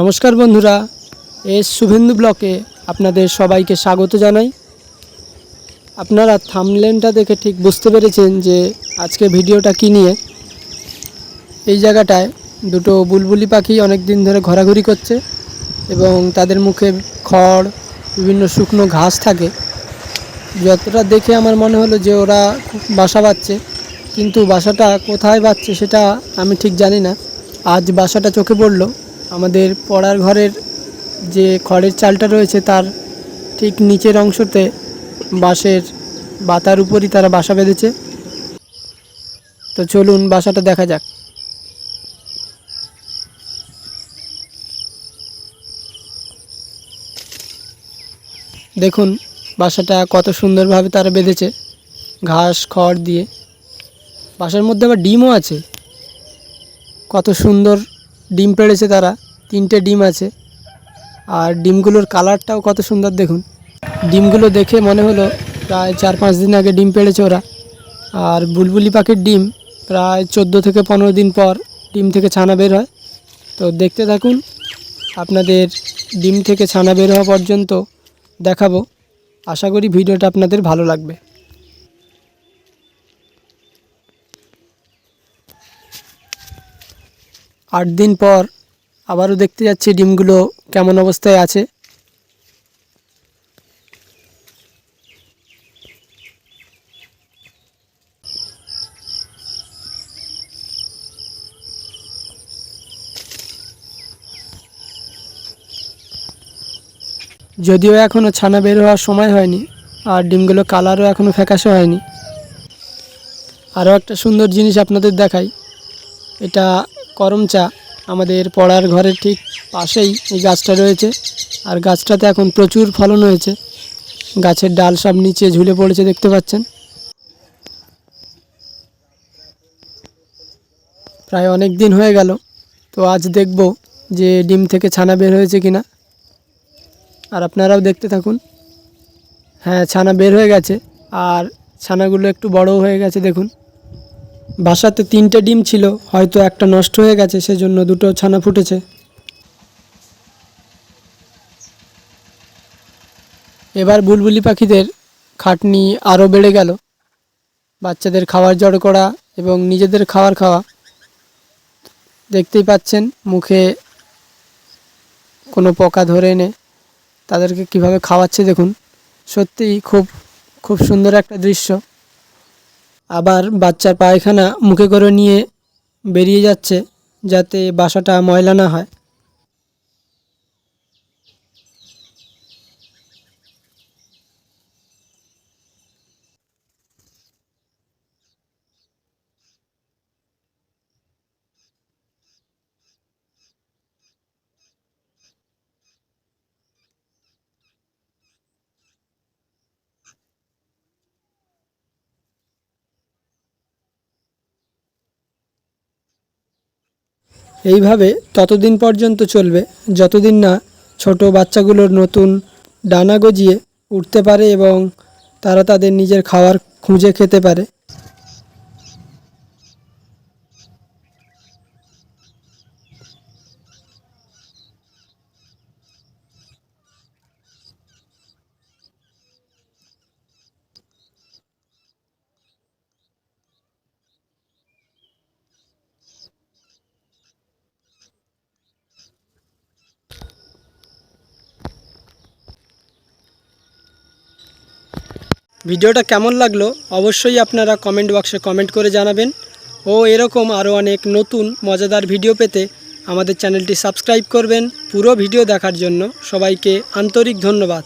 নমস্কার বন্ধুরা, এস শুভেন্দু ব্লকে আপনাদের সবাইকে স্বাগত জানাই। আপনারা থামলেনটা দেখে ঠিক বুঝতে পেরেছেন যে আজকে ভিডিওটা কী নিয়ে। এই জায়গাটায় দুটো বুলবুলি পাখি অনেক দিন ধরে ঘোরাঘুরি করছে এবং তাদের মুখে খড়, বিভিন্ন শুকনো ঘাস থাকে। যতটা দেখে আমার মনে হলো যে ওরা বাসা বাঁধছে, কিন্তু বাসাটা কোথায় বাঁধছে সেটা আমি ঠিক জানি না। আজ বাসাটা চোখে পড়ল। আমাদের পড়ার ঘরের যে খড়ের চালটা রয়েছে তার ঠিক নিচের অংশতে বাঁশের বাতার উপরই তারা বাসা বেঁধেছে। তো চলুন বাসাটা দেখা যাক। দেখুন, বাসাটা কত সুন্দরভাবে তারা বেঁধেছে, ঘাস, খড় দিয়ে। বাসার মধ্যে আবার ডিমও আছে। কত সুন্দর ডিম পেড়েছে তারা, তিনটে ডিম আছে। আর ডিমগুলোর কালারটাও কত সুন্দর দেখুন। ডিমগুলো দেখে মনে হলো প্রায় চার পাঁচ দিন আগে ডিম পেড়েছে ওরা। আর বুলবুলি পাখির ডিম প্রায় চোদ্দ থেকে পনেরো দিন পর ডিম থেকে ছানা বের হয়। তো দেখতে থাকুন, আপনাদের ডিম থেকে ছানা বের হওয়া পর্যন্ত দেখাবো। আশা করি ভিডিওটা আপনাদের ভালো লাগবে। আট দিন পর আবারও দেখতে যাচ্ছি ডিমগুলো কেমন অবস্থায় আছে। যদিও এখনও ছানা বের হওয়ার সময় হয়নি, আর ডিমগুলো কালারও এখনও ফ্যাকাশে হয়নি। আরও একটা সুন্দর জিনিস আপনাদের দেখাই, এটা করম চা আমাদের পড়ার ঘরের ঠিক পাশেই এই গাছটা রয়েছে। আর গাছটাতে এখন প্রচুর ফলন হয়েছে। গাছের ডাল সব নিচে ঝুলে পড়েছে দেখতে পাচ্ছেন। প্রায় অনেক দিন হয়ে গেল। তো আজ দেখব যে ডিম থেকে ছানা বের হয়েছে কিনা। আর আপনারাও দেখতে থাকুন। হ্যাঁ ছানা বের হয়ে গেছে। আর ছানাগুলো একটু বড়ও হয়ে গেছে, দেখুন। বাসাতে তিনটে ডিম ছিল, হয়তো একটা নষ্ট হয়ে গেছে, সেজন্য দুটো ছানা ফুটেছে। এবার বুলবুলি পাখিদের খাটনি আরও বেড়ে গেল। বাচ্চাদের খাবার জড়ো করা এবং নিজেদের খাবার খাওয়া। দেখতেই পাচ্ছেন, মুখে কোনো পোকা ধরে এনে তাদেরকে কীভাবে খাওয়াচ্ছে দেখুন। সত্যিই খুব খুব সুন্দর একটা দৃশ্য। আবার বাচ্চার পায়খানা মুখে করে নিয়ে বেরিয়ে যাচ্ছে যাতে বাসাটা ময়লা না হয়। এইভাবে ততদিন পর্যন্ত চলবে, যতদিন না ছোট বাচ্চাগুলোর নতুন ডানা গজিয়ে উঠতে পারে এবং তারা তাদের নিজের খাওয়ার খুঁজে খেতে পারে। ভিডিওটা কেমন লাগল অবশ্যই আপনারা কমেন্ট বক্সে কমেন্ট করে জানাবেন। ও এরকম আরও অনেক নতুন, মজাদার ভিডিও পেতে আমাদের চ্যানেলটি সাবস্ক্রাইব করবেন। পুরো ভিডিও দেখার জন্য সবাইকে আন্তরিক ধন্যবাদ।